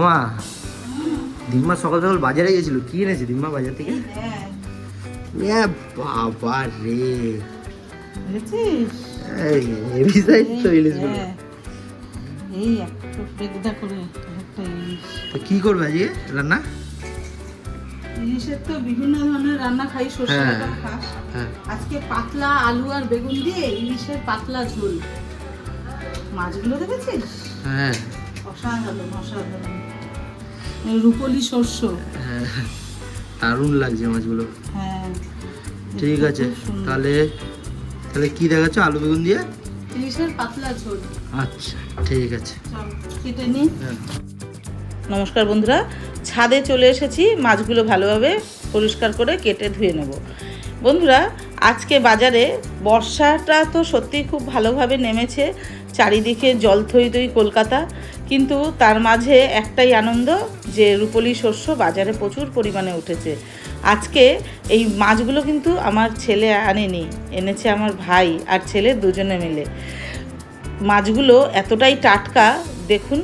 ওমা দিম্মা সকাল সকাল বাজারে গেছিল। কি এনেছে দিম্মা বাজার থেকে? হ্যাঁ। বাবা রে। হেভি সাইজ তো ইলিশগুলো হ্যাঁ। তো কি করবে আজকে রান্না? ইলিশের তো বিভিন্ন ধরনের রান্না খাই সর্ষে হ্যাঁ। খাস আজকে পাতলা আলু আর বেগুন দিয়ে ইলিশের পাতলা ঝোল। মাছগুলো দেখেছিস? হ্যাঁ। অসাধারণ অসাধারণ। রুপলি শস্য। হ্যাঁ দারুণ লাগছে মাছগুলো। হ্যাঁ ঠিক আছে তাহলে তাহলে কি দেখাচ্ছ? আলু বেগুন দিয়ে? ইলিশের পাতলা ঝোল। আচ্ছা ঠিক আছে। কেটে নিই হ্যাঁ। নমস্কার বন্ধুরা ছাদে চলে এসেছি মাছগুলো ভালোভাবে পরিষ্কার করে কেটে ধুয়ে নেব। বন্ধুরা আজকে বাজারে বর্ষাটা তো সত্যিই খুব ভালোভাবে নেমেছে চারিদিকে জল থই থই কলকাতা। কিন্তু তার মাঝে একটাই আনন্দ যে রূপলি শস্য বাজারে প্রচুর পরিমাণে উঠেছে। আজকে এই মাছগুলো কিন্তু আমার ছেলে আনেনি, এনেছে আমার ভাই আর ছেলে দুজনে মিলে। মাছগুলো এতটাই টাটকা, দেখুন,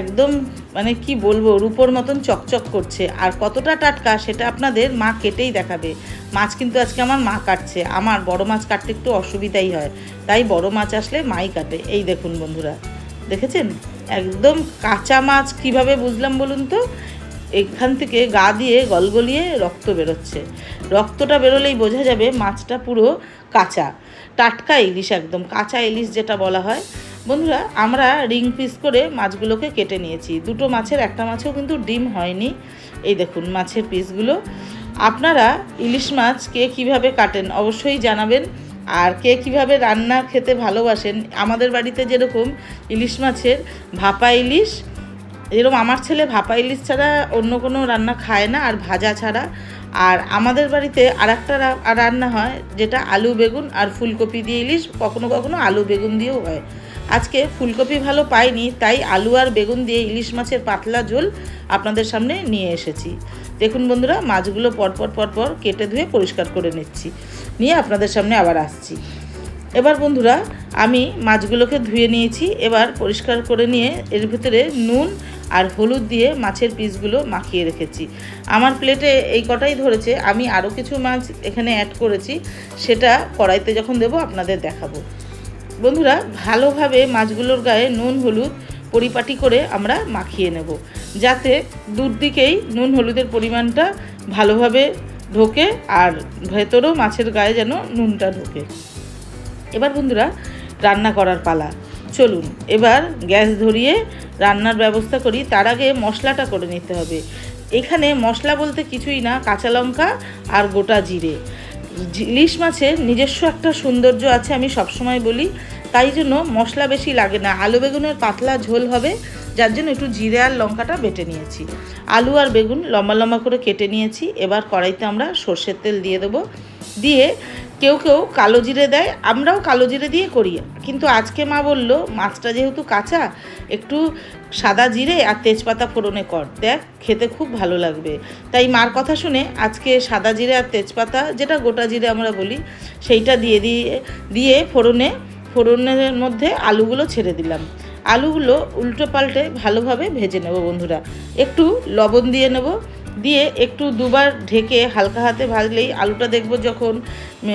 একদম মানে কি বলব, রূপোর মতন চকচক করছে। আর কতটা টাটকা সেটা আপনাদের মা কেটেই দেখাবে। মাছ কিন্তু আজকে আমার মা কাটছে। আমার বড় মাছ কাটতে একটু অসুবিধাই হয়। তাই বড় মাছ আসলে মাই কাটে। এই দেখুন বন্ধুরা, দেখেছেন? একদম কাঁচা মাছ কীভাবে বুঝলাম বলুন তো? এখান থেকে গা দিয়ে গলগলিয়ে রক্ত বেরোচ্ছে। রক্তটা বেরোলেই বোঝা যাবে মাছটা পুরো কাঁচা। টাটকা ইলিশ একদম, কাঁচা ইলিশ যেটা বলা হয়। বন্ধুরা, আমরা রিং পিস করে মাছগুলোকে কেটে নিয়েছি। দুটো মাছের, একটা মাছেও কিন্তু ডিম হয়নি। এই দেখুন মাছের পিসগুলো। আপনারা ইলিশ মাছ কে কীভাবে কাটেন অবশ্যই জানাবেন। আর কে কীভাবে রান্না খেতে ভালোবাসেন? আমাদের বাড়িতে যেরকম ইলিশ মাছের ভাপা ইলিশ, এরকম আমার ছেলে ভাপা ইলিশ ছাড়া অন্য কোনো রান্না খায় না আর ভাজা ছাড়া। আর আমাদের বাড়িতে আর একটা রান্না হয় যেটা আলু বেগুন আর ফুলকপি দিয়ে ইলিশ, কখনো কখনো আলু বেগুন দিয়েও হয়। আজকে ফুলকপি ভালো পাইনি, তাই আলু আর বেগুন দিয়ে ইলিশ মাছের পাতলা ঝোল আপনাদের সামনে নিয়ে এসেছি। দেখুন বন্ধুরা, মাছগুলো পরপর পরপর কেটে ধুয়ে পরিষ্কার করে নিচ্ছি। নিয়ে আপনাদের সামনে আবার আসছি। এবার বন্ধুরা, আমি মাছগুলোকে ধুয়ে নিয়েছি, এবার পরিষ্কার করে নিয়ে এর ভিতরে নুন আর হলুদ দিয়ে মাছের পিসগুলো মাখিয়ে রেখেছি। আমার প্লেটে এই কটাই ধরেছে, আমি আরও কিছু মাছ এখানে অ্যাড করেছি, সেটা কড়াইতে যখন দেবো আপনাদের দেখাবো। বন্ধুরা, ভালোভাবে মাছগুলোর গায়ে নুন, হলুদ পরিপাটি করে আমরা মাখিয়ে নেব, যাতে দুদিকেই নুন, হলুদের পরিমাণটা ভালোভাবে ঢোকে আর ভেতরেও মাছের গায়ে যেন নুনটা ঢোকে। এবার বন্ধুরা, রান্না করার পালা। চলুন, এবার গ্যাস ধরিয়ে রান্নার ব্যবস্থা করি। তার আগে মশলাটা করে নিতে হবে। এখানে মশলা বলতে কিছুই না, কাঁচা লঙ্কা আর গোটা জিরে। ইলিশ মাছের নিজস্ব একটা সৌন্দর্য আছে, আমি সবসময় বলি। তাই জন্য মশলা বেশি লাগে না। আলু বেগুনের পাতলা ঝোল হবে যার জন্য একটু জিরে আর লঙ্কাটা বেটে নিয়েছি। আলু আর বেগুন লম্বা লম্বা করে কেটে নিয়েছি। এবার কড়াইতে আমরা সর্ষের তেল দিয়ে দেবো। দিয়ে কেউ কেউ কালো জিরে দেয়, আমরাও কালো জিরে দিয়ে করি। কিন্তু আজকে মা বলল, মাছটা যেহেতু কাঁচা, একটু সাদা জিরে আর তেজপাতা ফোড়নে কর। দেখ, খেতে খুব ভালো লাগবে। তাই মার কথা শুনে আজকে সাদা জিরে আর তেজপাতা, যেটা গোটা জিরে আমরা বলি, সেইটা দিয়ে দিয়ে দিয়ে ফোড়নে, ফোড়নের মধ্যে আলুগুলো ছেড়ে দিলাম। আলুগুলো উল্টো পাল্টে ভালোভাবে ভেজে নেব বন্ধুরা। একটু লবণ দিয়ে নেব। দিয়ে একটু দুবার ঢেকে হালকা হাতে ভাজলেই আলুটা দেখব যখন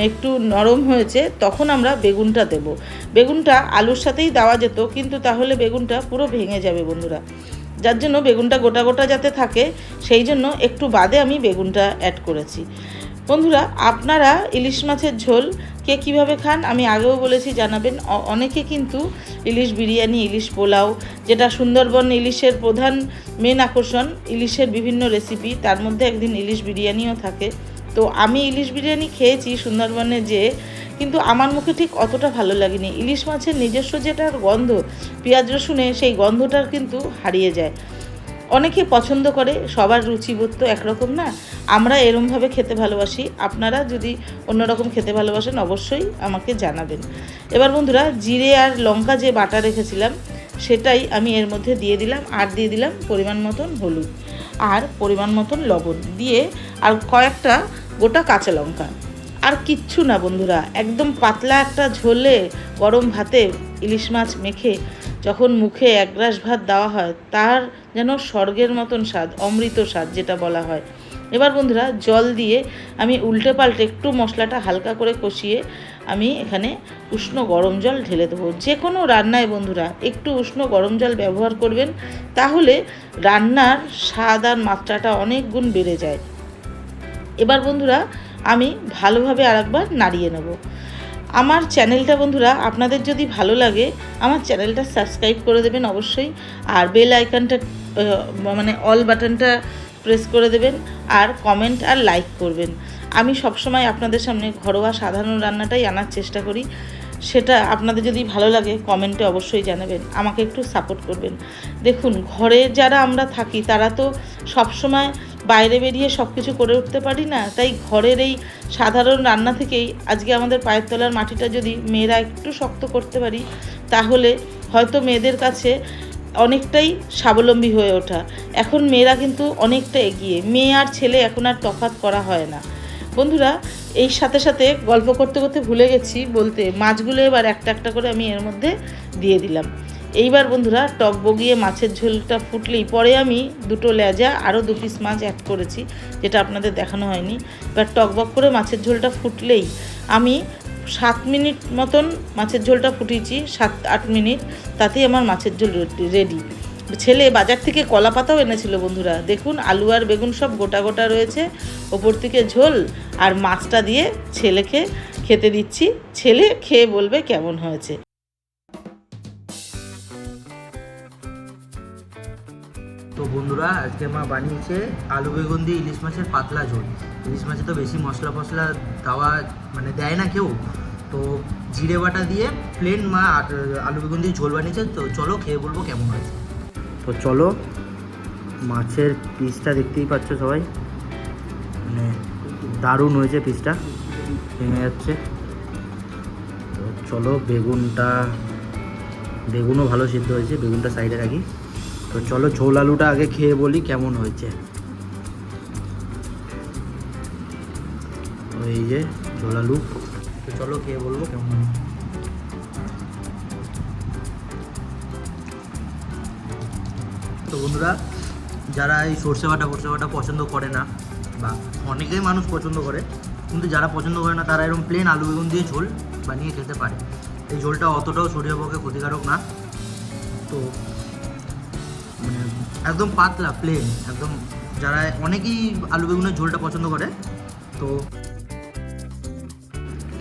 একটু নরম হয়েছে, তখন আমরা বেগুনটা দেব। বেগুনটা আলুর সাথেই দেওয়া যেত, কিন্তু তাহলে বেগুনটা পুরো ভেঙে যাবে বন্ধুরা। যার জন্য বেগুনটা গোটা গোটা যাতে থাকে, সেই জন্য একটু বাদে আমি বেগুনটা অ্যাড করেছি। বন্ধুরা, আপনারা ইলিশ মাছের ঝোল কে কীভাবে খান আমি আগেও বলেছি, জানাবেন। অনেকে কিন্তু ইলিশ বিরিয়ানি, ইলিশ পোলাও, যেটা সুন্দরবন ইলিশের প্রধান মেন আকর্ষণ, ইলিশের বিভিন্ন রেসিপি তার মধ্যে একদিন ইলিশ বিরিয়ানিও থাকে। তো আমি ইলিশ বিরিয়ানি খেয়েছি সুন্দরবনে যে কিন্তু আমার মুখে ঠিক অতটা ভালো লাগেনি। ইলিশ মাছের নিজস্ব যেটার গন্ধ, পেঁয়াজ রসুনে সেই গন্ধটার কিন্তু হারিয়ে যায়। অনেকে পছন্দ করে, সবার রুচিবোধ তো একরকম না। আমরা এরমভাবে খেতে ভালোবাসি। আপনারা যদি অন্যরকম খেতে ভালোবাসেন, অবশ্যই আমাকে জানাবেন। এবার বন্ধুরা, জিরে আর লঙ্কা যে বাটা রেখেছিলাম, সেটাই আমি এর মধ্যে দিয়ে দিলাম, আর দিয়ে দিলাম পরিমাণ মতন হলুদ আর পরিমাণ মতন লবণ দিয়ে আর কয়েকটা গোটা কাঁচা লঙ্কা। আর কিচ্ছু না বন্ধুরা, একদম পাতলা একটা ঝোলে গরম ভাতে ইলিশ মাছ মেখে যখন মুখে এক গ্রাস ভাত দেওয়া হয়, তার যেন স্বর্গের মতন স্বাদ, অমৃত স্বাদ যেটা বলা হয়। এবার বন্ধুরা, জল দিয়ে আমি উল্টে পাল্টে একটু মশলাটা হালকা করে কষিয়ে আমি এখানে উষ্ণ গরম জল ঢেলে দেবো। যে কোনো রান্নায় বন্ধুরা, একটু উষ্ণ গরম জল ব্যবহার করবেন, তাহলে রান্নার স্বাদ আর মাত্রাটা অনেক গুণ বেড়ে যায়। এবার বন্ধুরা, আমি ভালোভাবে আরেকবার নাড়িয়ে নেব। আমার চ্যানেলটা বন্ধুরা, আপনাদের যদি ভালো লাগে, আমার চ্যানেলটা সাবস্ক্রাইব করে দেবেন অবশ্যই। আর বেল আইকনটা মানে অল বাটনটা প্রেস করে দেবেন, আর কমেন্ট আর লাইক করবেন। আমি সবসময় আপনাদের সামনে ঘরোয়া সাধারণ রান্নাটাই আনার চেষ্টা করি। সেটা আপনাদের যদি ভালো লাগে, কমেন্টে অবশ্যই জানাবেন, আমাকে একটু সাপোর্ট করবেন। দেখুন, ঘরে যারা আমরা থাকি, তারা তো সবসময় বাইরে বেরিয়ে সব কিছু করে উঠতে পারি না, তাই ঘরের এই সাধারণ রান্না থেকেই আজকে আমাদের পায়ের তলার মাটিটা যদি মেয়েরা একটু শক্ত করতে পারি, তাহলে হয়তো মেয়েদের কাছে অনেকটাই স্বাবলম্বী হয়ে ওঠা। এখন মেয়েরা কিন্তু অনেকটা এগিয়ে, মেয়ে আর ছেলে এখন আর তফাৎ করা হয় না। বন্ধুরা, এই সাথে সাথে গল্প করতে করতে ভুলে গেছি বলতে, মাছগুলো এবার একটা একটা করে আমি এর মধ্যে দিয়ে দিলাম। এইবার বন্ধুরা টক বগিয়ে মাছের ঝোলটা ফুটলেই পরে আমি দুটো লেজা আরও দু পিস মাছ অ্যাড করেছি, যেটা আপনাদের দেখানো হয়নি। এবার টকবক করে মাছের ঝোলটা ফুটলেই আমি সাত মিনিট মতন মাছের ঝোলটা ফুটিয়েছি, সাত আট মিনিট, তাতেই আমার মাছের ঝোল রেডি। ছেলে বাজার থেকে কলা পাতাও এনেছিল বন্ধুরা, দেখুন আলু আর বেগুন সব গোটা গোটা রয়েছে, ওপর থেকে ঝোল আর মাছটা দিয়ে ছেলেকে খেতে দিচ্ছি, ছেলে খেয়ে বলবে কেমন হয়েছে। বন্ধুরা, আজকে মা বানিয়েছে আলু বেগুন দিয়ে ইলিশ মাছের পাতলা ঝোল। ইলিশ মাছে তো বেশি মশলা ফসলা দেওয়া মানে দেয় না কেউ। তো জিরে বাটা দিয়ে প্লেন মা আলু বেগুন দিয়ে ঝোল বানিয়েছে। তো চলো খেয়ে বলব কেমন হয়েছে। তো চলো, মাছের পিসটা দেখতেই পাচ্ছ সবাই। মানে দারুণ হয়েছে পিসটা ভেঙে যাচ্ছে। তো চলো, বেগুনটা, বেগুনও ভালো সিদ্ধ হয়েছে, বেগুনটা সাইডে রাখি। তো চলো ঝোল আলুটা আগে খেয়ে বলি কেমন হয়েছে। এই যে ঝোল আলু। তো চলো খেয়ে বলব কেমন তো বন্ধুরা, যারা এই সর্ষে বাটা ফর্ষে বাটা পছন্দ করে না, বা অনেকেই মানুষ পছন্দ করে, কিন্তু যারা পছন্দ করে না, তারা এরকম প্লেন আলু বেগুন দিয়ে ঝোল বানিয়ে খেতে পারে। এই ঝোলটা অতটাও শরীরের পক্ষে ক্ষতিকারক না। তো মানে একদম পাতলা প্লেন একদম যারা অনেকেই আলু বেগুনের ঝোলটা পছন্দ করে, তো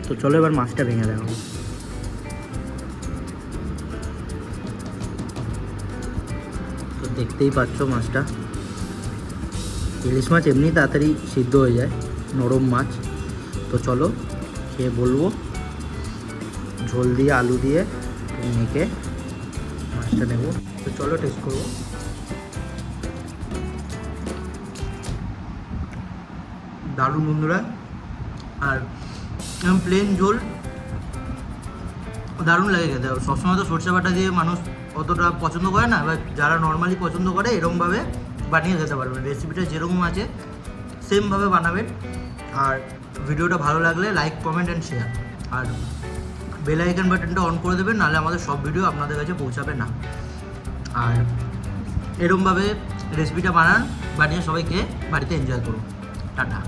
তো চলো এবার মাছটা ভেঙে দেখাবো তো দেখতেই পাচ্ছ মাছটা। ইলিশ মাছ এমনি তাড়াতাড়ি সিদ্ধ হয়ে যায়, নরম মাছ। তো চলো, খেয়ে বলব। ঝোল দিয়ে, আলু দিয়ে, মেখে মাছটা নেব। তো চলো টেস্ট করব। দারুণ বন্ধুরা। আর প্লেন ঝোল দারুণ লাগে খেতে। সবসময় তো সরষে বাটা দিয়ে মানুষ অতটা পছন্দ করে না এবার যারা নর্মালি পছন্দ করে এরকমভাবে বানিয়ে খেতে পারবেন রেসিপিটা যেরকম আছে সেমভাবে বানাবেন। আর ভিডিওটা ভালো লাগলে লাইক কমেন্ট অ্যান্ড শেয়ার আর বেল আইকন বাটনটা অন করে দেবেন, নাহলে আমাদের সব ভিডিও আপনাদের কাছে পৌঁছাবে না। আর এরমভাবে রেসিপিটা বানান, বানিয়ে সবাইকে বাড়িতে এনজয় করুন। টাটা।